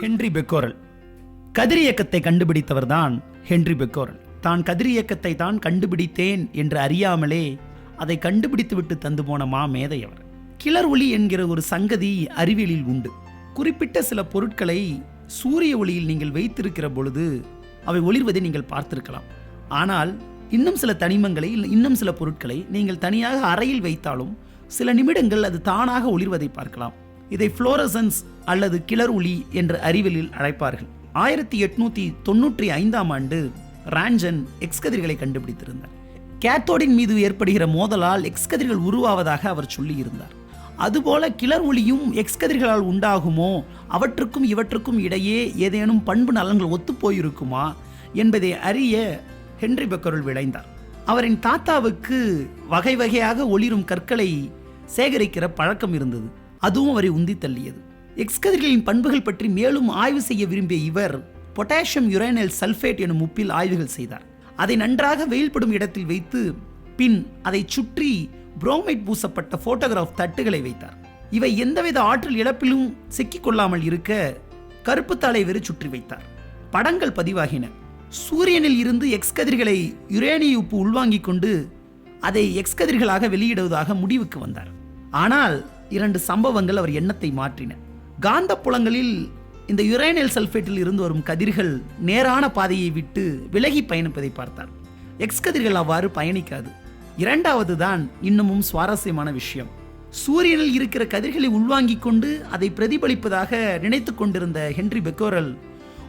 Henri Becquerel. கதிரியக்கத்தை கண்டுபிடித்தவர்தான் Henri Becquerel. தான் கதிரியக்கத்தை தான் கண்டுபிடித்தேன் என்று அறியாமலே அதை கண்டுபிடித்துவிட்டு தந்து போன மா மேதை அவர் கிளர் ஒளி என்கிற ஒரு சங்கதி அறிவியலில் உண்டு. குறிப்பிட்ட சில பொருட்களை சூரிய ஒளியில் நீங்கள் வைத்திருக்கிற பொழுது அவை ஒளிர்வதை நீங்கள் பார்த்திருக்கலாம். ஆனால் இன்னும் சில தனிமங்களை இன்னும் சில பொருட்களை நீங்கள் தனியாக அறையில் வைத்தாலும் சில நிமிடங்கள் அது தானாக ஒளிர்வதை பார்க்கலாம். இதை ஃப்ளோரசன்ஸ் அல்லது கிளர் ஒளி என்ற அறிவியலில் அழைப்பார்கள். ஆயிரத்தி எட்நூத்தி தொன்னூற்றி ஐந்தாம் ஆண்டு ரான்ஜன் எக்ஸ்கதிர்களை கண்டுபிடித்திருந்தார். கேத்தோடின் மீது ஏற்படுகிற மோதலால் எக்ஸ்கதிர்கள் உருவாவதாக அவர் சொல்லியிருந்தார். அதுபோல கிளர் ஒளியும் எக்ஸ்கதிர்களால் உண்டாகுமோ அவற்றுக்கும் இவற்றுக்கும் இடையே ஏதேனும் பண்பு நலன்கள் ஒத்துப்போயிருக்குமா என்பதை அறிய ஹென்றி பெக்கருள் விளைந்தார். அவரின் தாத்தாவுக்கு வகை வகையாக ஒளிரும் கற்களை சேகரிக்கிற பழக்கம் இருந்தது. அதுவும் அவரை உந்தி தள்ளியது. எக்ஸ்கதிர்களின் பண்புகள் பற்றி மேலும் ஆய்வு செய்ய விரும்பிய இவர் பொட்டாசியம் யுரேனல் சல்ஃபேட் எனும் உப்பில் ஆய்வுகள் செய்தார். அதை நன்றாக வெயில்படும் இடத்தில் வைத்து பின் அதை சுற்றி புரோமைட் பூசப்பட்ட போட்டோகிராஃப் தட்டுகளை வைத்தார். இவை எந்தவித ஆற்றல் இழப்பிலும் சிக்கிக் கொள்ளாமல் இருக்க கருப்பு தாளை வெறு சுற்றி வைத்தார். படங்கள் பதிவாகின. சூரியனில் இருந்து எக்ஸ்கதிர்களை யுரேனிய உப்பு உள்வாங்கிக் கொண்டு அதை எக்ஸ்கதிர்களாக வெளியிடுவதாக முடிவுக்கு வந்தார். ஆனால் இரண்டு சம்பவங்கள் அவர் எண்ணத்தை மாற்றின. காந்த புலங்களில் இந்த யுரேனியல் சல்ஃபேட்டில் இருந்து வரும் கதிர்கள் நேரான பாதையை விட்டு விலகி பயணிப்பதை பார்த்தார். எக்ஸ் கதிர்கள் அவ்வாறு பயணிக்காது. இரண்டாவது தான் இன்னமும் சுவாரஸ்யமான விஷயம். சூரியனில் இருக்கிற கதிர்களை உள்வாங்கிக் கொண்டு அதை பிரதிபலிப்பதாக நினைத்து கொண்டிருந்த ஹென்றி பெக்கோரல்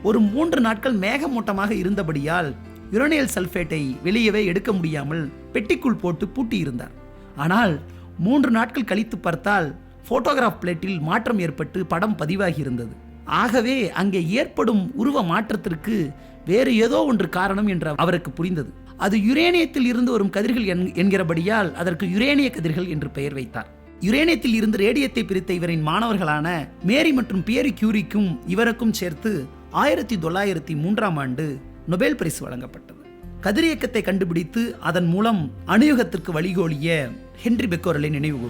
ஒரு மூன்று நாட்கள் மேகமூட்டமாக இருந்தபடியால் யுரேனியல் சல்ஃபேட்டை வெளியவே எடுக்க முடியாமல் பெட்டிக்குள் போட்டு பூட்டியிருந்தார். ஆனால் மூன்று நாட்கள் கழித்து பார்த்தால் போட்டோகிராஃப் பிளேட்டில் மாற்றம் ஏற்பட்டு படம் பதிவாகி இருந்தது ஆகவே அங்கே ஏற்படும் உருவ மாற்றத்திற்கு வேறு ஏதோ ஒன்று காரணம் என்று அவருக்கு புரிந்தது. அது யுரேனியத்தில் இருந்து வரும் கதிர்கள் என்- என்கிறபடியால் அதற்கு யுரேனிய கதிர்கள் என்று பெயர் வைத்தார். யுரேனியத்தில் இருந்து ரேடியத்தை பிரித்த இவரின் மாணவர்களான மேரி மற்றும் பியரி கியூரிக்கும் இவருக்கும் சேர்த்து ஆயிரத்தி தொள்ளாயிரத்தி மூன்றாம் ஆண்டு நொபேல் பரிசு வழங்கப்பட்டது. கதிரியக்கத்தை கண்டுபிடித்து அதன் மூலம் அணுயுகத்திற்கு வழிகோலிய ஹென்றி பெக்கோரலை நினைவு